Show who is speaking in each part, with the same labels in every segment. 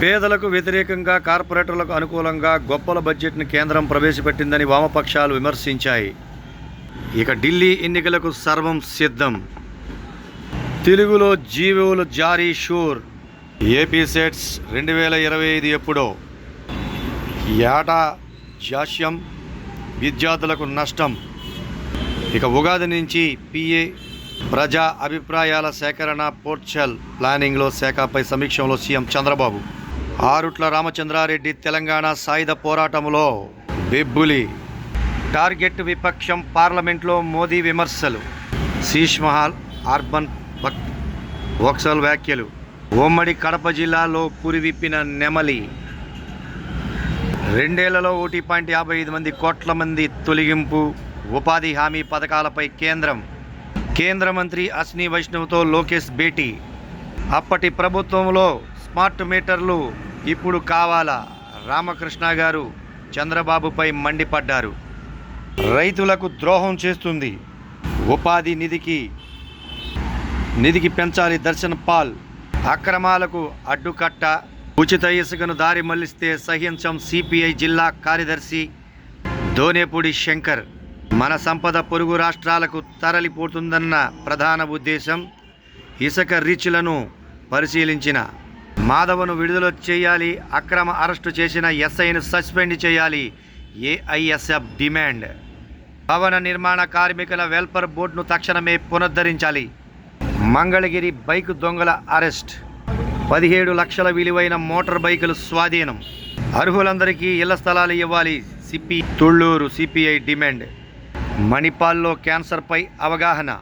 Speaker 1: పేదలకు వ్యతిరేకంగా కార్పొరేటర్లకు అనుకూలంగా గొప్పల బడ్జెట్ను కేంద్రం ప్రవేశపెట్టిందని వామపక్షాలు విమర్శించాయి. ఇక ఢిల్లీ ఎన్నికలకు సర్వం సిద్ధం. తెలుగులో జీవోలు జారీ షూర్. ఏపీ సెట్స్ రెండు వేల ఇరవై ఐదు ఎప్పుడో. ఏటా జాస్యం విద్యార్థులకు నష్టం. ఇక ఉగాది నుంచి పిఏ ప్రజా అభిప్రాయాల సేకరణ పోర్చల్ ప్లానింగ్లో శాఖపై సమీక్షంలో సీఎం చంద్రబాబు. ఆరుట్ల రామచంద్రారెడ్డి తెలంగాణ సాయుధ పోరాటంలో బెబ్బులి. టార్గెట్ విపక్షం పార్లమెంట్లో మోదీ విమర్శలు. శీష్ మహల్ అర్బన్ బక్ వక్సల్ వ్యాఖ్యలు. ఉమ్మడి కడప జిల్లాలో పురివిప్పిన నెమలి. రెండేళ్ళలో ఒకటి పాయింట్ యాభై ఐదు మంది కోట్ల మంది తొలగింపు ఉపాధి హామీ పథకాలపై కేంద్రం. కేంద్ర మంత్రి అశ్ని వైష్ణవ్తో లోకేష్ భేటీ. అప్పటి ప్రభుత్వంలో స్మార్ట్ మీటర్లు ఇప్పుడు కావాలా? రామకృష్ణ గారు చంద్రబాబుపై మండిపడ్డారు. రైతులకు ద్రోహం చేస్తుంది. ఉపాధి నిధికి నిధికి పెంచాలి దర్శన్ పాల్. అక్రమాలకు అడ్డుకట్ట. ఉచిత ఇసుకను దారి మళ్ళిస్తే సహించం సిపిఐ జిల్లా కార్యదర్శి దోనేపూడి శంకర్. మన సంపద పొరుగు రాష్ట్రాలకు తరలిపోతుందన్న ప్రధాన ఉద్దేశం ఇసుక రీచ్లను పరిశీలించిన మాధవను విడుదల చేయాలి అక్రమ అరెస్టు చేసిన ఎస్ఐను సస్పెండ్ చేయాలి. AISF demand. భవన నిర్మాణ కార్మికుల వెల్ఫేర్ బోర్డును తక్షణమే పునరుద్ధరించాలి. మంగళగిరి బైక్ దొంగల అరెస్ట్. పదిహేడు లక్షల విలువైన మోటార్ బైకులు స్వాధీనం. అర్హులందరికీ ఇళ్ళ స్థలాలు ఇవ్వాలి. CP Thullur CPI demand. మణిపాల్లో క్యాన్సర్పై అవగాహన.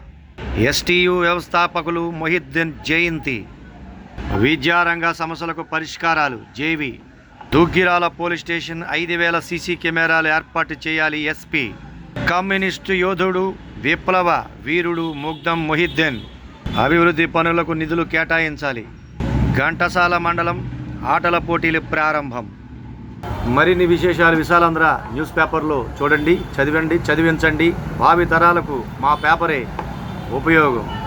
Speaker 1: ఎస్టీయు వ్యవస్థాపకులు మొహిద్దీన్ జయంతి. విద్యారంగ సమస్యలకు పరిష్కారాలు జేవి. దుగ్గిరాల పోలీస్ స్టేషన్ ఐదు వేల సీసీ కెమెరాలు ఏర్పాటు చేయాలి ఎస్పీ. కమ్యూనిస్టు యోధుడు విప్లవ వీరుడు ముగ్ధం మొహిద్దీన్. అభివృద్ధి పనులకు నిధులు కేటాయించాలి. ఘంటసాల మండలం ఆటల పోటీలు ప్రారంభం. మరిన్ని విశేషాలు విశాలాంధ్ర న్యూస్ పేపర్లో చూడండి చదివండి చదివించండి. భావి తరాలకు మా పేపరే ఉపయోగం.